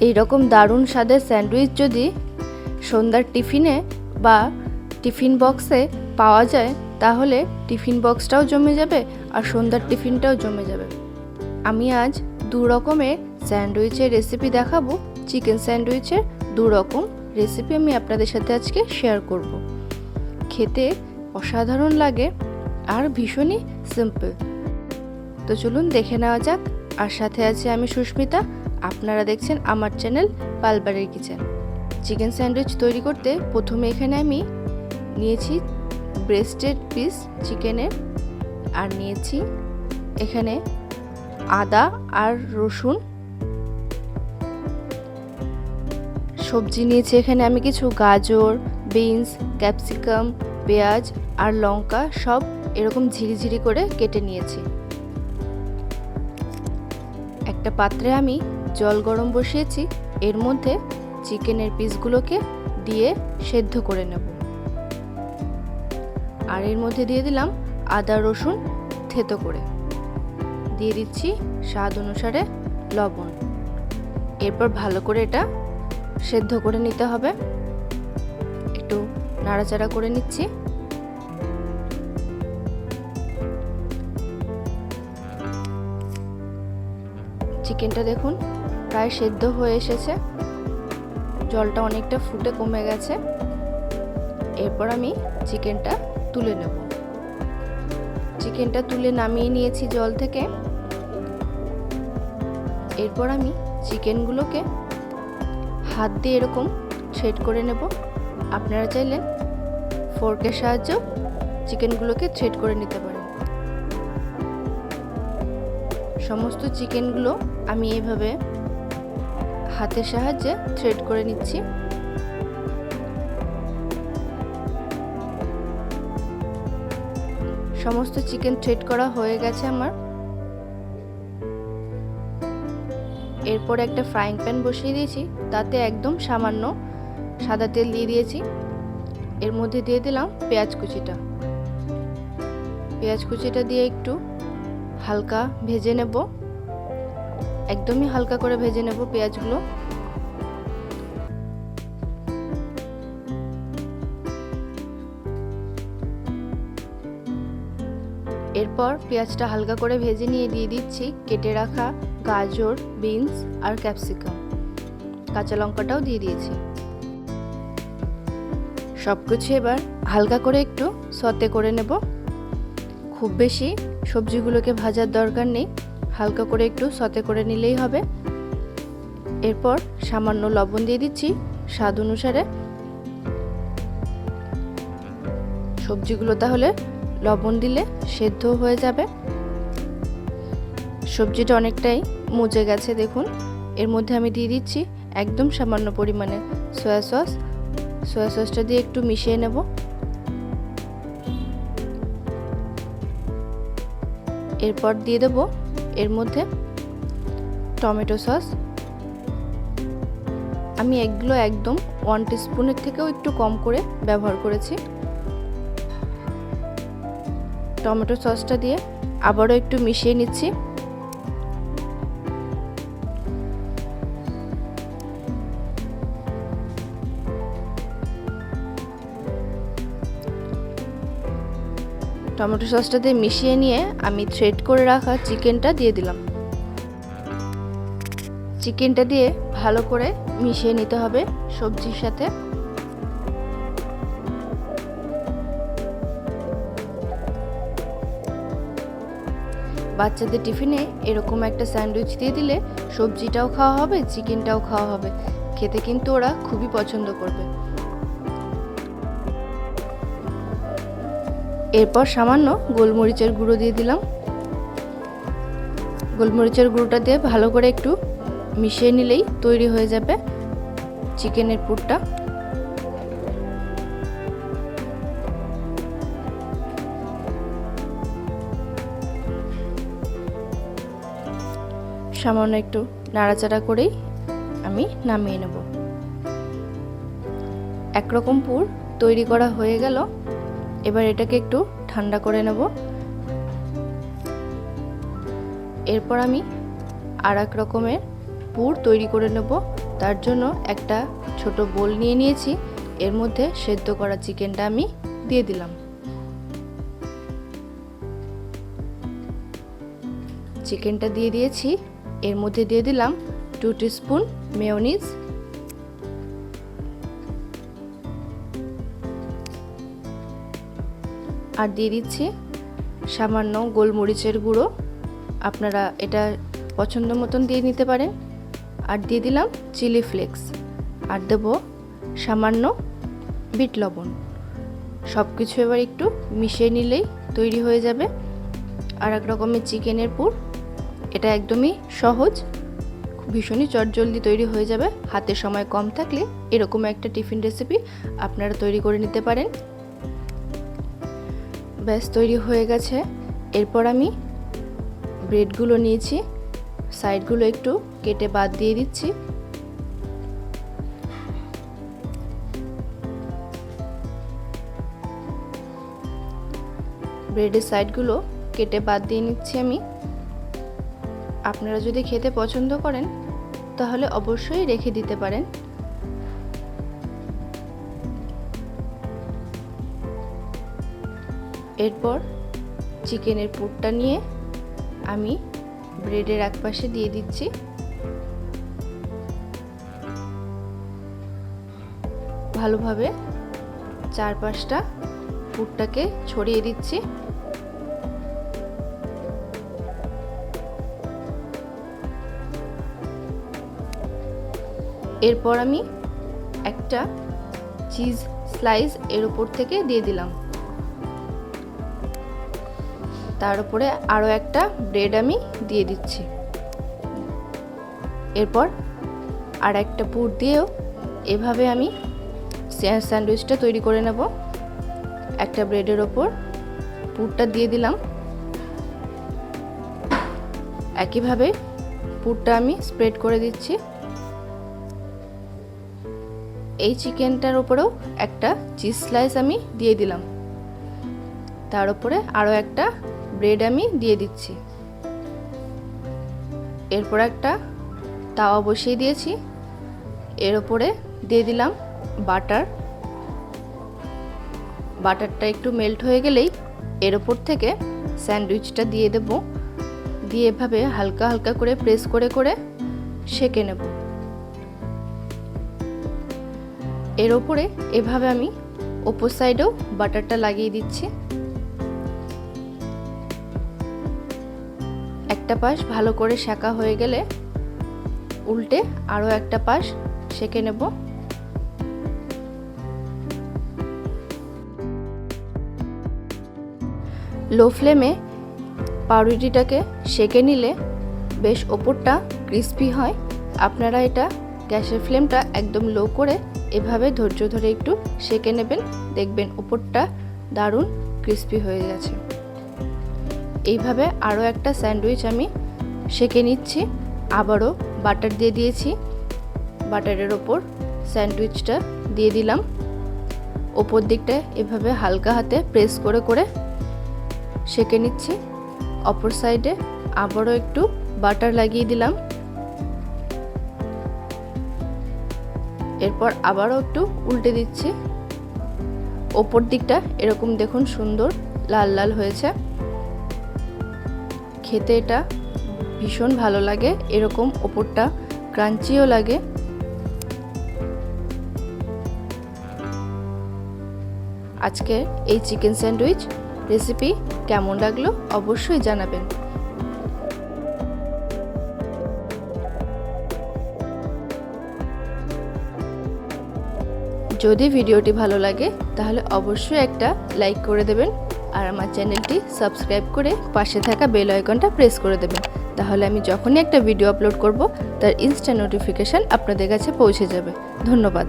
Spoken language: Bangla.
এই রকম দারুণ স্বাদের স্যান্ডউইচ যদি সন্ধ্যার টিফিনে বা টিফিন বক্সে পাওয়া যায়, তাহলে টিফিন বক্সটাও জমে যাবে আর সন্ধ্যার টিফিনটাও জমে যাবে। আমি আজ দু রকমের স্যান্ডউইচের রেসিপি দেখাবো। চিকেন স্যান্ডউইচের দু রকম রেসিপি আমি আপনাদের সাথে আজকে শেয়ার করব। খেতে অসাধারণ লাগে আর ভীষণই সিম্পল। তো চলুন দেখে নেওয়া যাক। আর সাথে আছে আমি সুস্মিতা। আপনারা দেখছেন আমার চ্যানেল পালবারের কিচেন। চিকেন স্যান্ডউইচ তৈরি করতে প্রথমে এখানে আমি নিয়েছি ব্রেস্টেড পিস চিকেনের আর নিয়েছি এখানে আদা আর রসুন। সবজি নিয়েছি এখানে আমি কিছু গাজর, বিনস, ক্যাপসিকাম, পেঁয়াজ আর লঙ্কা সব এরকম ঝিরিঝিরি করে কেটে নিয়েছি। একটা পাত্রে আমি জল গরম বসিয়েছি, এর মধ্যে চিকেনের পিসগুলোকে দিয়ে সেদ্ধ করে নেব। আর এর মধ্যে দিয়ে দিলাম আদা, রসুন থেতো করে। দিয়ে দিচ্ছি স্বাদ অনুসারে লবণ। এরপর ভালো করে এটা সেদ্ধ করে নিতে হবে। একটু নাড়াচাড়া করে নিচ্ছি। চিকেনটা দেখুন প্রায় সেদ্ধ হয়ে এসেছে। জলটা অনেকটা ফুটে কমে গেছে। এরপর আমি চিকেনটা তুলে নেব। চিকেনটা তুলে নামিয়ে নিয়েছি জল থেকে। এরপর আমি চিকেনগুলোকে হাত দিয়ে এরকম থ্রেড করে নেব। আপনারা চাইলে ফোর্কের সাহায্যেও চিকেনগুলোকে থ্রেড করে নিতে পারেন। সমস্ত চিকেনগুলো আমি এইভাবে হাতের সাহায্যে থ্রেড করে নিচ্ছি। সমস্ত চিকেন থ্রেড করা হয়ে গেছে আমার। এরপর একটা ফ্রাইং প্যান বসিয়ে দিয়েছি, তাতে একদম সামান্য সাদা তেল দিয়ে দিয়েছি। এর মধ্যে দিয়ে দিলাম পেঁয়াজ কুচিটা। পেঁয়াজ কুচিটা দিয়ে একটু হালকা ভেজে নেব। একদমই হালকা করে ভেজে নেব পেঁয়াজগুলো। এরপর পেঁয়াজটা হালকা করে ভেজে নিয়ে দিয়ে দিচ্ছি কেটে রাখা গাজর, বিনস আর ক্যাপসিকাম। কাঁচা লঙ্কাটাও দিয়ে দিয়েছি। সব কিছু এবার হালকা করে একটু সতে করে নেব। খুব বেশি সবজিগুলোকে ভাজার দরকার নেই। হালকা করে একটু সতে করে নিলেই হবে। এরপর সামান্য লবণ দিয়ে দিচ্ছি স্বাদ অনুসারে। সবজিগুলো তাহলে লবণ দিলে সেদ্ধ হয়ে যাবে। সবজিটা অনেকটাই মুজে গেছে দেখুন। এর মধ্যে আমি দিয়ে দিচ্ছি একদম সামান্য পরিমাণে সয়া সস। সয়া সসটা দিয়ে একটু মিশিয়ে নেব। এরপর দিয়ে দেব এর মধ্যে টমেটো সস। আমি এগুলো একদম ওয়ান টিস্পুনের থেকেও একটু কম করে ব্যবহার করেছি। টমেটো সসটা দিয়ে আবারও একটু মিশিয়ে নিচ্ছি। টমেটো সসটা দিয়ে মিশিয়ে নিয়ে আমি থ্রেড করে রাখা চিকেনটা দিয়ে দিলাম। চিকেনটা দিয়ে ভালো করে মিশিয়ে নিতে হবে সবজির সাথে। বাচ্চাদের টিফিনে এরকম একটা স্যান্ডউইচ দিয়ে দিলে সবজিটাও খাওয়া হবে, চিকেনটাও খাওয়া হবে। খেতে কিন্তু ওরা খুবই পছন্দ করবে। এরপর সামান্য গোলমরিচের গুঁড়ো দিয়ে দিলাম। গোলমরিচের গুঁড়োটা দিয়ে ভালো করে একটু মিশিয়ে নিলেই তৈরি হয়ে যাবে চিকেনের পুরটা। সামান্য একটু নাড়াচাড়া করেই আমি নামিয়ে নেব। একরকম পুর তৈরি করা হয়ে গেল। এবার এটাকে একটু ঠান্ডা করে নেব। এরপর আমি আর এক রকমের পুর তৈরি করে নেব। তার জন্য একটা ছোট বোল নিয়ে নিয়েছি। এর মধ্যে সেদ্ধ করা চিকেনটা আমি দিয়ে দিলাম। চিকেনটা দিয়ে দিয়েছি। এর মধ্যে দিয়ে দিলাম টু স্পুন মেয়োনিজ আর দিয়ে দিচ্ছি সামান্য গোলমরিচের গুঁড়ো। আপনারা এটা পছন্দ মতন দিয়ে নিতে পারেন। আর দিয়ে দিলাম চিলি ফ্লেক্স। আর দেব সামান্য বিট লবণ। সব কিছু এবার একটু মিশিয়ে নিলেই তৈরি হয়ে যাবে। আর এক রকমের চিকেনের পুর। এটা একদমই সহজ, ভীষণই চটজলদি তৈরি হয়ে যাবে। হাতে সময় কম থাকলে এরকম একটা টিফিন রেসিপি আপনারা তৈরি করে নিতে পারেন। ব্যাস, তৈরি হয়ে গেছে। এরপর আমি ব্রেডগুলো নিয়েছি। সাইডগুলো একটু কেটে বাদ দিয়ে দিচ্ছি। ব্রেডের সাইডগুলো কেটে বাদ দিয়ে নিচ্ছি আমি। আপনারা যদি খেতে পছন্দ করেন, তাহলে অবশ্যই রেখে দিতে পারেন। এরপর চিকেনের পুরটা নিয়ে আমি ব্রেডের এক পাশে দিয়ে দিচ্ছি। ভালোভাবে চারপাশটা পুরটাকে ছড়িয়ে দিচ্ছি। এরপর আমি একটা চিজ স্লাইস এর উপর থেকে দিয়ে দিলাম। তার উপরে আরও একটা ব্রেড আমি দিয়ে দিচ্ছি। এরপর আর একটা পুর দিয়েও এভাবে আমি স্যান্ডউইচটা তৈরি করে নেব। একটা ব্রেডের ওপর পুরটা দিয়ে দিলাম। একইভাবে পুরটা আমি স্প্রেড করে দিচ্ছি। এই চিকেনটার ওপরেও একটা চিজ স্লাইস আমি দিয়ে দিলাম। তার উপরে আরও একটা ব্রেড আমি দিয়ে দিচ্ছি। এরপর একটা তাওয়া বসিয়ে দিয়েছি। এর ওপরে দিয়ে দিলাম বাটার। বাটারটা একটু মেল্ট হয়ে গেলেই এর ওপর থেকে স্যান্ডউইচটা দিয়ে দেব। দিয়ে এভাবে হালকা হালকা করে প্রেস করে করে সেকে নেব। এর ওপরে এভাবে আমি ওপর সাইডেও বাটারটা লাগিয়ে দিচ্ছি। একটা পাশ ভালো করে শাঁকা হয়ে গেলে উল্টে আরও একটা পাশ সেকে নেব। লো ফ্লেমে পাউরুটিটাকে সেকে নিলে বেশ ওপরটা ক্রিস্পি হয়। আপনারা এটা গ্যাসের ফ্লেমটা একদম লো করে এভাবে ধৈর্য ধরে একটু সেকে নেবেন। দেখবেন ওপরটা দারুণ ক্রিস্পি হয়ে গেছে। এইভাবে আরও একটা স্যান্ডউইচ আমি সেকে নিচ্ছি। আবারও বাটার দিয়ে দিয়েছি। বাটারের ওপর স্যান্ডউইচটা দিয়ে দিলাম। ওপর দিকটা এভাবে হালকা হাতে প্রেস করে করে সেকে নিচ্ছি। অপর সাইডে আবারও একটু বাটার লাগিয়ে দিলাম। এরপর আবারও একটু উল্টে দিচ্ছি। ওপর দিকটা এরকম দেখুন সুন্দর, লাল লাল হয়েছে। খেতে এটা ভীষণ ভালো লাগে, এরকম ওপরটা ক্রাঞ্চিও লাগে। আজকে এই চিকেন স্যান্ডউইচ রেসিপি কেমন লাগল অবশ্যই জানাবেন। যদি ভিডিওটি ভালো লাগে তাহলে অবশ্যই একটা লাইক করে দেবেন। আর আমার চ্যানেলটি সাবস্ক্রাইব করে পাশে থাকা বেল আইকনটা প্রেস করে দেবেন। তাহলে আমি যখনই একটা ভিডিও আপলোড করব, তার ইনস্ট্যান্ট নোটিফিকেশান আপনাদের কাছে পৌঁছে যাবে। ধন্যবাদ।